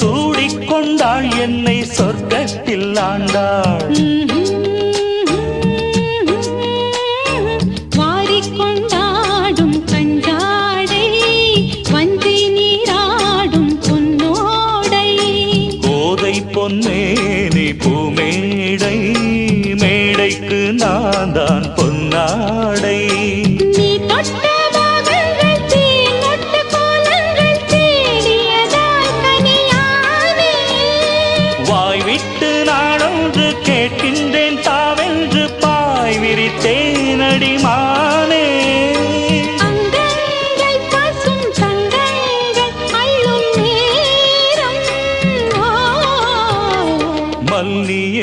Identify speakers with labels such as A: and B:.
A: சூடிக்கொண்டாள் என்னை சொர்க்கத்தில் ஆண்டாள். பொன்னேனி பூமேடை மேடைக்கு நான் தான் பொன்னாடை. வாய்விட்டு நாடொன்று கேட்கின்றேன் தாவென்று பாய் விரித்தேனடி மானே மல்லிய